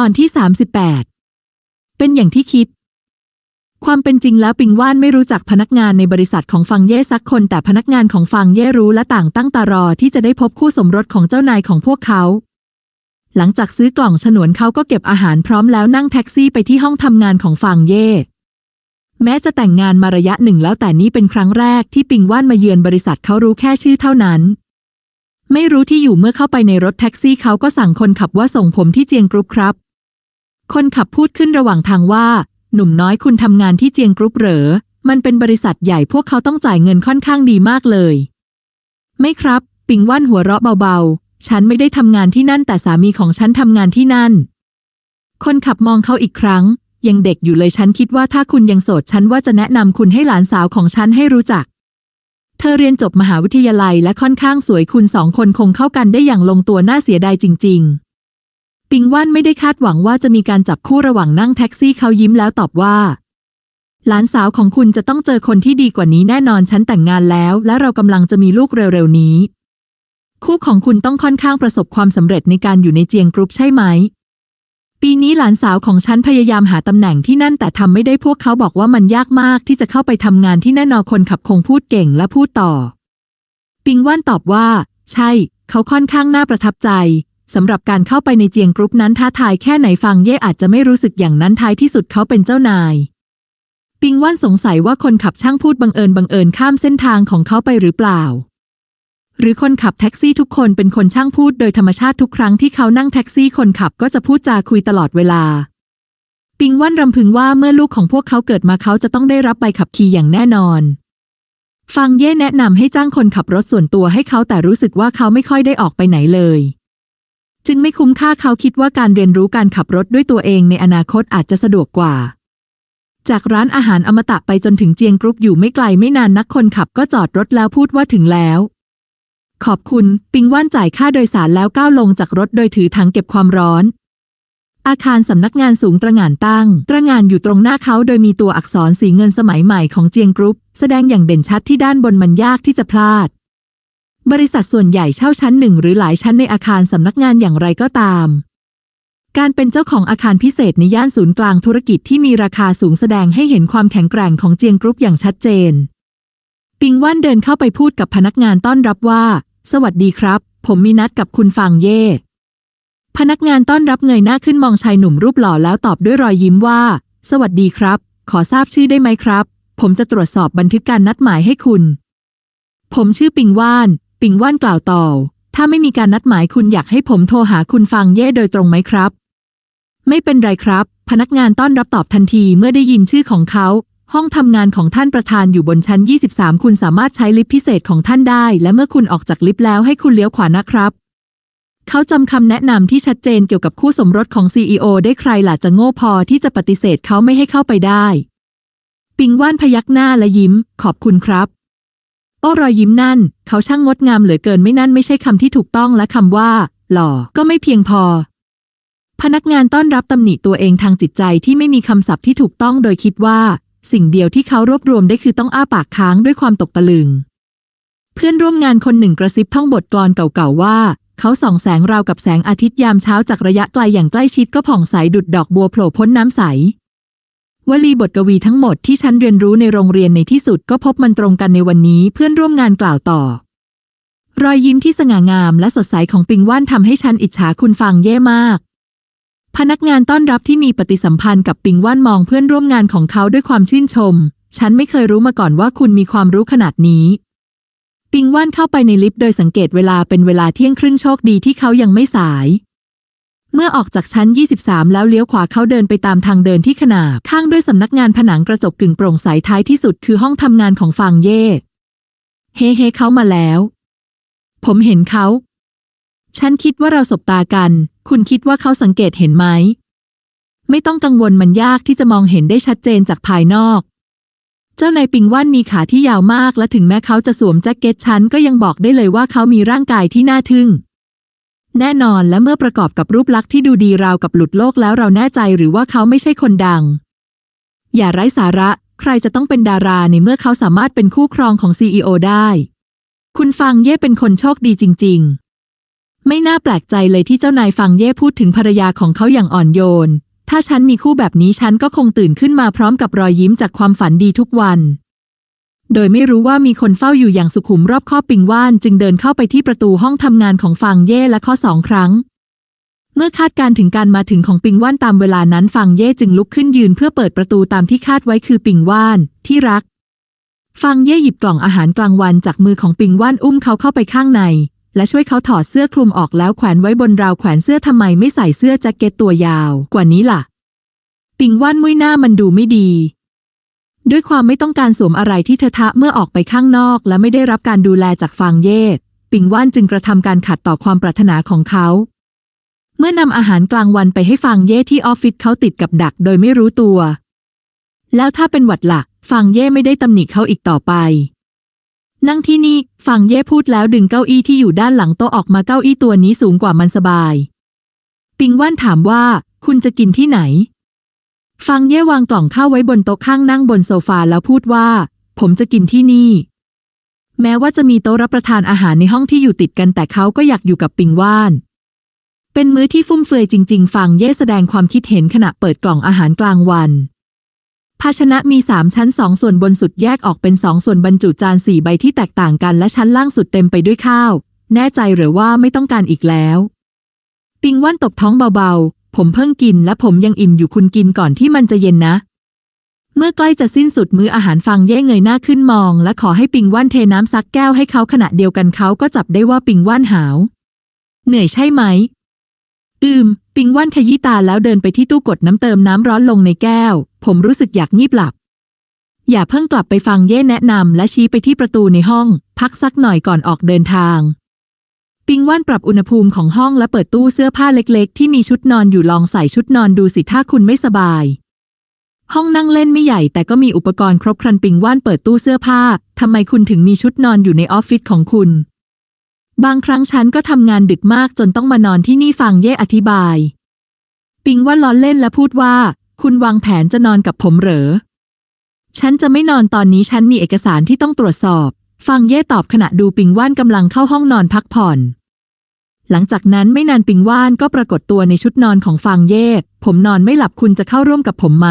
ตอนที่ 38 เป็นอย่างที่คิด ความเป็นจริงแล้วปิงว่านไม่รู้จักพนักงานในบริษัทของฟังเย่สักคน แต่พนักงานของฟังเย่รู้และต่างตั้งตารอที่จะได้พบคู่สมรสของเจ้านายของพวกเขา หลังจากซื้อกล่องฉนวนเขาก็เก็บอาหารพร้อมแล้วนั่งแท็กซี่ไปที่ห้องทำงานของฟังเย่แม้จะแต่งงานมาระยะหนึ่งแล้วแต่นี่เป็นครั้งแรกที่ปิงว่านมาเยือนบริษัทเขารู้แค่ชื่อเท่านั้นไม่รู้ที่อยู่เมื่อเข้าไปในรถแท็กซี่เขาก็สั่งคนขับว่าส่งผมที่เจียงกรุ๊ปครับ คนขับพูดขึ้นระหว่างทางว่า หนุ่มน้อยคุณทำงานที่เจียงกรุ๊ปเหรอ มันเป็นบริษัทใหญ่พวกเขาต้องจ่ายเงินค่อนข้างดีมากเลย ไม่ครับ ปิงว่านหัวเราะเบาๆ ฉันไม่ได้ทำงานที่นั่นแต่สามีของฉันทำงานที่นั่น คนขับมองเขาอีกครั้ง ยังเด็กอยู่เลยฉันคิดว่าถ้าคุณยังโสดฉันว่าจะแนะนำคุณให้หลานสาวของฉันให้รู้จัก เธอเรียนจบมหาวิทยาลัยและค่อนข้างสวยคุณสองคนคงเข้ากันได้อย่างลงตัวน่าเสียดายจริง ๆ ปิงว่านไม่ได้คาดหวังว่าจะมีการจับคู่ระหว่างนั่งแท็กซี่เขายิ้มแล้วตอบว่า หลานสาวของคุณจะต้องเจอคนที่ดีกว่านี้แน่นอนฉันแต่งงานแล้ว และเรากำลังจะมีลูกเร็วๆนี้ คู่ของคุณต้องค่อนข้างประสบความสำเร็จในการอยู่ในเจียงกรุ๊ปใช่ไหม ปีนี้หลานสาวของฉันพยายามหาตำแหน่งที่นั่นแต่ทำไม่ได้พวกเขาบอกว่ามันยากมากที่จะเข้าไปทำงานที่แน่นอนคนขับคงพูดเก่งและพูดต่อ ปิงว่านตอบว่า ใช่ เขาค่อนข้างน่าประทับใจ สำหรับการเข้าไปในเจียงกรุ๊ปนั้นท้าทายแค่ไหนฟังเย่อาจจะไม่รู้สึกอย่างนั้นท้ายที่สุดเขาเป็นเจ้านาย ปิงว่านสงสัยว่าคนขับช่างพูดบังเอิญบังเอิญข้ามเส้นทางของเขาไปหรือเปล่า หรือคนขับแท็กซี่ทุกคนเป็นคนช่างพูดโดยธรรมชาติทุกครั้งที่เขานั่งแท็กซี่คนขับก็จะพูดจาคุยตลอดเวลา ปิงว่านรำพึงว่าเมื่อลูกของพวกเขาเกิดมาเขาจะต้องได้รับใบขับขี่อย่างแน่นอนฟังเย่แนะนำให้จ้างคนขับรถส่วนตัวให้เขาแต่รู้สึกว่าเขาไม่ค่อยได้ออกไปไหนเลย จึงไม่คุ้มค่าเขาคิดว่าการเรียนรู้การขับรถด้วยตัวเองในอนาคตอาจจะสะดวกกว่า จากร้านอาหารอมตะไปจนถึงเจียงกรุ๊ปอยู่ไม่ไกลไม่นานนักคนขับก็จอดรถแล้วพูดว่าถึงแล้ว ขอบคุณ ปิงว่านจ่ายค่าโดยสารแล้วก้าวลงจากรถโดยถือถังเก็บความร้อน อาคารสำนักงานสูงตระหง่านตั้ง ตระหง่านอยู่ตรงหน้าเขาโดยมีตัวอักษรสีเงินสมัยใหม่ของเจียงกรุ๊ปแสดงอย่างเด่นชัดที่ด้านบนมันยากที่จะพลาด บริษัทส่วนใหญ่เช่าชั้นหนึ่งหรือหลายชั้นในอาคารสำนักงานอย่างไรก็ตาม การเป็นเจ้าของอาคารพิเศษในย่านศูนย์กลางธุรกิจที่มีราคาสูงแสดงให้เห็นความแข็งแกร่งของเจียงกรุ๊ปอย่างชัดเจน ปิงว่านเดินเข้าไปพูดกับพนักงานต้อนรับว่า สวัสดีครับ ผมมีนัดกับคุณฟางเย่ พนักงานต้อนรับเงยหน้าขึ้นมองชายหนุ่มรูปหล่อแล้วตอบด้วยรอยยิ้มว่า สวัสดีครับ ขอทราบชื่อได้ไหมครับ ผมจะตรวจสอบบันทึกการนัดหมายให้คุณ ผมชื่อปิงว่าน ปิงว่านกล่าวต่อ ถ้าไม่มีการนัดหมายคุณอยากให้ผมโทรหาคุณฟางเย่โดยตรงไหมครับ ไม่เป็นไรครับ พนักงานต้อนรับตอบทันทีเมื่อได้ยินชื่อของเขา ห้องทำงานของท่านประธานอยู่บนชั้น 23 คุณสามารถใช้ลิฟต์พิเศษของท่านได้ และเมื่อคุณออกจากลิฟต์แล้วให้คุณเลี้ยวขวานะครับเขาจำคำแนะนำที่ชัดเจนเกี่ยวกับคู่สมรสของ CEO ได้ใครล่ะจะโง่พอที่จะปฏิเสธเขาไม่ให้เข้าไปได้ ปิงว่านพยักหน้าและยิ้ม ขอบคุณครับ โอ้รอยยิ้มนั่น เขาช่างงดงามเหลือเกินไม่นั่นไม่ใช่คำที่ถูกต้องและคำว่า หล่อก็ไม่เพียงพอ พนักงานต้อนรับตำหนิตัวเองทางจิตใจที่ไม่มีคำศัพท์ที่ถูกต้องโดยคิดว่า สิ่งเดียวที่เขารวบรวมได้คือต้องอ้าปากค้างด้วยความตกตะลึง เพื่อนร่วมงานคนหนึ่งกระซิบท่องบทกลอนเก่าๆว่า เขาส่องแสงราวกับแสงอาทิตย์ยามเช้าจากระยะไกลอย่างใกล้ชิดก็ผ่องใสดุดดอกบัวโผล่พ้นน้ำใส วลีบทกวีทั้งหมดที่ฉันเรียนรู้ในโรงเรียนในที่สุดก็พบมันตรงกันในวันนี้เพื่อนร่วมงานกล่าวต่อ รอยยิ้มที่สง่างามและสดใสของปิงว่านทำให้ฉันอิจฉาคุณฟังเย่มาก พนักงานต้อนรับที่มีปฏิสัมพันธ์กับปิงว่านมองเพื่อนร่วมงานของเขาด้วยความชื่นชม ฉันไม่เคยรู้มาก่อนว่าคุณมีความรู้ขนาดนี้ ปิงว่านเข้าไปในลิฟต์โดยสังเกตเวลาเป็นเวลาเที่ยงครึ่งโชคดีที่เขายังไม่สาย เมื่อออกจากชั้น 23 แล้วเลี้ยวขวาเขาเดินไปตามทางเดินที่ขนาบ ข้างด้วยสำนักงานผนังกระจกกึ่งโปร่งใสท้ายที่สุดคือห้องทำงานของฟางเย่เฮ้เฮ้เขามาแล้ว ผมเห็นเขา ฉันคิดว่าเราสบตากัน คุณคิดว่าเขาสังเกตเห็นไหม ไม่ต้องกังวลมันยากที่จะมองเห็นได้ชัดเจนจากภายนอก เจ้านายปิงว่านมีขาที่ยาวมากและถึงแม้เขาจะสวมแจ็คเก็ตฉันก็ยังบอกได้เลยว่าเขามีร่างกายที่น่าทึ่ง แน่นอนและเมื่อประกอบกับรูปลักษณ์ที่ดูดีราวกับหลุดโลกแล้วเราแน่ใจหรือว่าเขาไม่ใช่คนดัง อย่าไร้สาระ ใครจะต้องเป็นดาราในเมื่อเขาสามารถเป็นคู่ครองของซีอได้ คุณฟังเย่เป็นคนโชคดีจริง ๆ ไม่น่าแปลกใจเลยที่เจ้านายฟังเย่พูดถึงภรรยาของเขาอย่างอ่อนโยน ถ้าฉันมีคู่แบบนี้ฉันก็คงตื่นขึ้นมาพร้อมกับรอยยิ้มจากความฝันดีทุกวัน โดยไม่รู้ว่ามีคนเฝ้าอยู่อย่างสุขุมรอบคอบปิงว่านจึงเดินเข้าไปที่ประตูห้องทำงานของฟางเย่และข้อสองครั้ง เมื่อคาดการถึงการมาถึงของปิงว่านตามเวลานั้นฟางเย่จึงลุกขึ้นยืนเพื่อเปิดประตูตามที่คาดไว้คือปิงว่าน ที่รักฟางเย่หยิบกล่องอาหารกลางวันจากมือของปิงว่านอุ้มเขาเข้าไปข้างใน และช่วยเขาถอดเสื้อคลุมออกแล้วแขวนไว้บนราวแขวนเสื้อทำไมไม่ใส่เสื้อแจ็คเก็ตตัวยาวกว่านี้ล่ะ ปิงว่านมุ้ยหน้ามันดูไม่ดี ด้วยความไม่ต้องการสวมอะไรที่เธอทะเมื่อออกไปข้างนอก และไม่ได้รับการดูแลจากฟางเย่ปิงว่านจึงกระทำการขัดต่อความปรารถนาของเขา เมื่อนำอาหารกลางวันไปให้ฟางเย่ที่ออฟฟิศเขาติดกับดักโดยไม่รู้ตัว แล้วถ้าเป็นหวัดละ่ะฟางเย่ไม่ได้ตำหนิเขาอีกต่อไป นั่งที่นี่ฟางเย่พูดแล้วดึงเก้าอี้ที่อยู่ด้านหลังโต๊ะออกมาเก้าอี้ตัวนี้สูงกว่ามันสบาย ปิงว่านถามว่า คุณจะกินที่ไหน ฟังเย่วางกล่องข้าวไว้บนโต๊ะข้างนั่งบนโซฟาแล้วพูดว่า ผมจะกินที่นี่ แม้ว่าจะมีโต๊ะรับประทานอาหารในห้องที่อยู่ติดกันแต่เขาก็อยากอยู่กับปิงว่าน เป็นมื้อที่ฟุ่มเฟือยจริง ๆ ฟังเย่แสดงความคิดเห็นขณะเปิดกล่องอาหารกลางวัน ภาชนะมีสามชั้นสองส่วนบนสุดแยกออกเป็นสองส่วนบรรจุจานสี่ใบที่แตกต่างกันและชั้นล่างสุดเต็มไปด้วยข้าว แน่ใจหรือว่าไม่ต้องการอีกแล้ว ปิงว่านตบท้องเบาๆ ผมเพิ่งกินและผมยังอิ่มอยู่คุณกินก่อนที่มันจะเย็นนะ เมื่อใกล้จะสิ้นสุดมื้ออาหารฟังเย่เงยหน้าขึ้นมอง และขอให้ปิงว่านเทน้ำซักแก้วให้เขาขณะเดียวกันเขาก็จับได้ว่าปิงว่านหาว เหนื่อยใช่ไหม อืม ปิงว่านขยี้ตาแล้วเดินไปที่ตู้กดน้ำเติมน้ำร้อนลงในแก้ว ผมรู้สึกอยากงีบหลับ อย่าเพิ่งกลับไปฟังเย่แนะนำและชี้ไปที่ประตูในห้อง พักสักหน่อยก่อนออกเดินทาง ปิงว่านปรับอุณหภูมิของห้องและเปิดตู้เสื้อผ้าเล็กๆ ที่มีชุดนอนอยู่ลองใส่ชุดนอนดูสิถ้าคุณไม่สบาย ห้องนั่งเล่นไม่ใหญ่แต่ก็มีอุปกรณ์ครบครันปิงว่านเปิดตู้เสื้อผ้าทำไมคุณถึงมีชุดนอนอยู่ในออฟฟิศของคุณ บางครั้งฉันก็ทำงานดึกมากจนต้องมานอนที่นี่ฟังเย่อธิบาย ปิงว่านล้อเล่นและพูดว่า คุณวางแผนจะนอนกับผมเหรอ ฉันจะไม่นอนตอนนี้ฉันมีเอกสารที่ต้องตรวจสอบ ฟังเย่ตอบขณะดูปิงว่านกำลังเข้าห้องนอนพักผ่อน หลังจากนั้นไม่นานปิงว่านก็ปรากฏตัวในชุดนอนของฟางเย่ผมนอนไม่หลับคุณจะเข้าร่วมกับผมไหม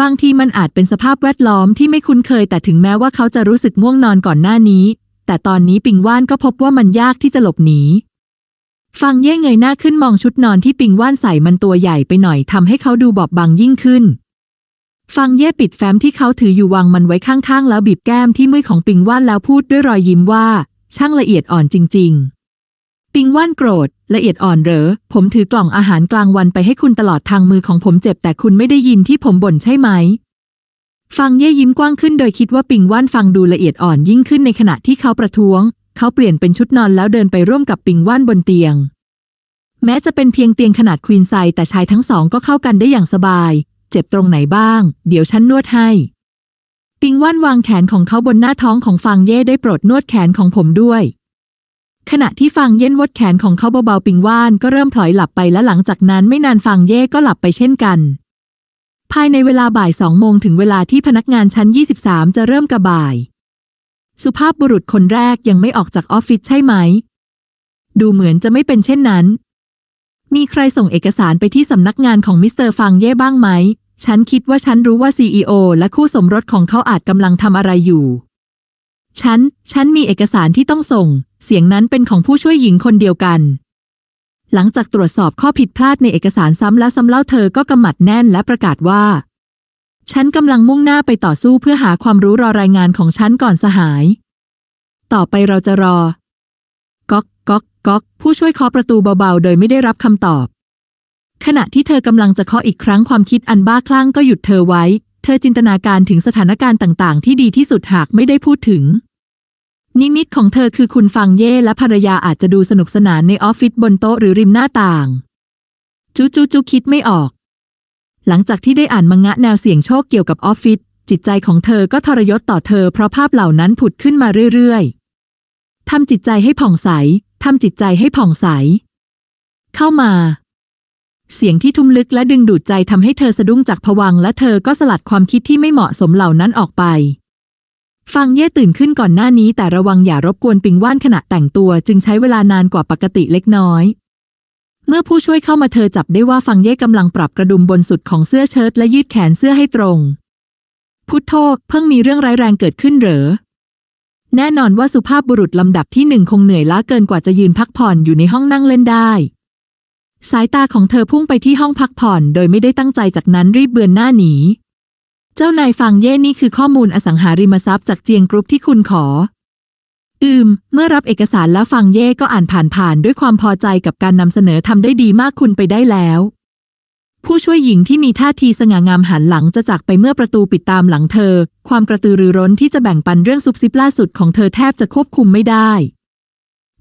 บางทีมันอาจเป็นสภาพแวดล้อมที่ไม่คุ้นเคย แต่ถึงแม้ว่าเขาจะรู้สึกง่วงนอนก่อนหน้านี้ แต่ตอนนี้ปิงว่านก็พบว่ามันยากที่จะหลบหนีฟังเย่เงยหน้าขึ้นมองชุดนอนที่ปิงว่านใส่มันตัวใหญ่ไปหน่อยทำให้เขาดูบอบบางยิ่งขึ้นฟังเย่ปิดแฟ้มที่เขาถืออยู่วางมันไว้ข้างๆ แล้วบีบแก้มที่มือของปิงว่านแล้วพูดด้วยรอยยิ้มว่า ช่างละเอียดอ่อนจริง ๆ ปิงว่านโกรธ ละเอียดอ่อนเหรอ ผมถือกล่องอาหารกลางวันไปให้คุณตลอดทางมือของผมเจ็บแต่คุณไม่ได้ยินที่ผมบ่นใช่ไหม ฟังเย่ยิ้มกว้างขึ้นโดยคิดว่าปิงว่านฟังดูละเอียดอ่อนยิ่งขึ้นในขณะที่เขาประท้วง เขาเปลี่ยนเป็นชุดนอนแล้วเดินไปร่วมกับปิงว่านบนเตียง แม้จะเป็นเพียงเตียงขนาดควีนไซส์แต่ชายทั้งสองก็เข้ากันได้อย่างสบาย เจ็บตรงไหนบ้าง เดี๋ยวฉันนวดให้ปิงว่านวางแขนของเขาบนหน้าท้องของฟังเย่ได้โปรดนวดแขนของผมด้วย ขณะที่ฟังเย่นวดแขนของเขาเบาๆปิงว่านก็เริ่มพลอยหลับไปและหลังจากนั้นไม่นานฟังเย่ก็หลับไปเช่นกัน ภายในเวลาบ่ายสองโมงถึงเวลาที่พนักงานชั้น 23 จะเริ่มกระบ่าย สุภาพบุรุษคนแรกยังไม่ออกจากออฟฟิศใช่ไหม ดูเหมือนจะไม่เป็นเช่นนั้น มีใครส่งเอกสารไปที่สำนักงานของมิสเตอร์ฟังเย่บ้างไหม ฉันคิดว่าฉันรู้ว่า CEO และคู่สมรสของเขาอาจกำลังทำอะไรอยู่ ฉัน ฉันมีเอกสารที่ต้องส่ง เสียงนั้นเป็นของผู้ช่วยหญิงคนเดียวกัน หลังจากตรวจสอบข้อผิดพลาดในเอกสารซ้ำแล้วซ้ำเล่าเธอก็กำหมัดแน่นและประกาศว่า ฉันกำลังมุ่งหน้าไปต่อสู้เพื่อหาความรู้รอรายงานของฉันก่อนสหาย ต่อไปเราจะรอ ก๊อกก๊อกก๊อกผู้ช่วยเคาะประตูเบาๆ โดยไม่ได้รับคำตอบ ขณะที่เธอกำลังจะเคาะอีกครั้งความคิดอันบ้าคลั่งก็หยุดเธอไว้ เธอจินตนาการถึงสถานการณ์ต่าง ๆ ที่ดีที่สุดหากไม่ได้พูดถึง นิมิตของเธอคือคุณฟังเย่และภรรยาอาจจะดูสนุกสนานในออฟฟิศบนโต๊ะหรือริมหน้าต่าง จูจูจูคิดไม่ออก หลังจากที่ได้อ่านมังงะแนวเสี่ยงโชคเกี่ยวกับออฟฟิศจิตใจของเธอก็ทรยศต่อเธอเพราะภาพเหล่านั้นผุดขึ้นมาเรื่อยๆทำจิตใจให้ผ่องใสทำจิตใจให้ผ่องใส เข้ามา เสียงที่ทุ้มลึกและดึงดูดใจทำให้เธอสะดุ้งจากผวังและเธอก็สลัดความคิดที่ไม่เหมาะสมเหล่านั้นออกไป ฟังเย่ตื่นขึ้นก่อนหน้านี้แต่ระวังอย่ารบกวนปิงว่านขณะแต่งตัวจึงใช้เวลานานกว่าปกติเล็กน้อย เมื่อผู้ช่วยเข้ามาเธอจับได้ว่าฟังเย่กำลังปรับกระดุมบนสุดของเสื้อเชิ้ตและยืดแขนเสื้อให้ตรง พุทโธเพิ่งมีเรื่องร้ายแรงเกิดขึ้นเหรอแน่นอนว่าสุภาพบุรุษลำดับที่หนึ่งคงเหนื่อยล้าเกินกว่าจะยืนพักผ่อนอยู่ในห้องนั่งเล่นได้ สายตาของเธอพุ่งไปที่ห้องพักผ่อนโดยไม่ได้ตั้งใจจากนั้นรีบเบือนหน้าหนี เจ้านายฟังเย่นี่คือข้อมูลอสังหาริมทรัพย์จากเจียงกรุ๊ปที่คุณขอ อืม เมื่อรับเอกสารแล้วฟังเย่ก็อ่านผ่านๆด้วยความพอใจกับการนำเสนอทำได้ดีมากคุณไปได้แล้ว ผู้ช่วยหญิงที่มีท่าทีสง่างามหันหลังจะจากไปเมื่อประตูปิดตามหลังเธอ ความกระตือรือร้นที่จะแบ่งปันเรื่องซุบซิบล่าสุดของเธอแทบจะควบคุมไม่ได้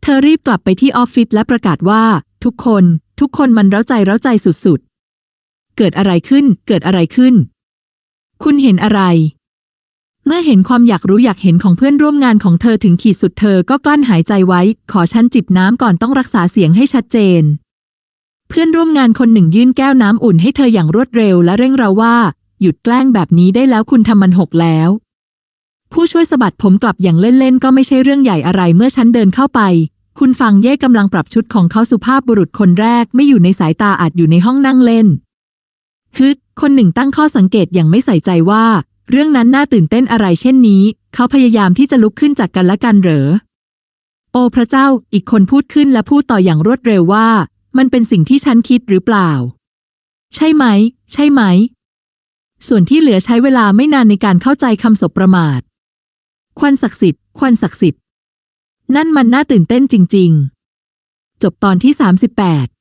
เธอรีบกลับไปที่ออฟฟิศและประกาศว่า ทุกคน ทุกคนมันเร้าใจเร้าใจสุดๆ เกิดอะไรขึ้น เกิดอะไรขึ้น คุณเห็นอะไร เมื่อเห็นความอยากรู้อยากเห็นของเพื่อนร่วมงานของเธอถึงขีดสุดเธอก็กลั้นหายใจไว้ ขอฉันจิบน้ำก่อนต้องรักษาเสียงให้ชัดเจน เพื่อนร่วมงานคนหนึ่งยื่นแก้วน้ำอุ่นให้เธออย่างรวดเร็วและเร่งเราว่า หยุดแกล้งแบบนี้ได้แล้วคุณทำมันหกแล้วผู้ช่วยสะบัดผมกลับอย่างเล่นๆ ก็ไม่ใช่เรื่องใหญ่อะไรเมื่อฉันเดินเข้าไป คุณฟังเย่กำลังปรับชุดของเขาสุภาพบุรุษคนแรกไม่อยู่ในสายตาอาจอยู่ในห้องนั่งเล่นฮึคนหนึ่งตั้งข้อสังเกตอย่างไม่ใส่ใจว่า เรื่องนั้นน่าตื่นเต้นอะไรเช่นนี้ เขาพยายามที่จะลุกขึ้นจากกันและกันเหรอ โอพระเจ้า อีกคนพูดขึ้นและพูดต่ออย่างรวดเร็วว่า มันเป็นสิ่งที่ฉันคิดหรือเปล่า ใช่ไหม ใช่ไหม ส่วนที่เหลือใช้เวลาไม่นานในการเข้าใจคำสบประมาท ควันศักดิ์สิทธิ์ ควันศักดิ์สิทธิ์ นั่นมันน่าตื่นเต้นจริง ๆ จบตอนที่ 38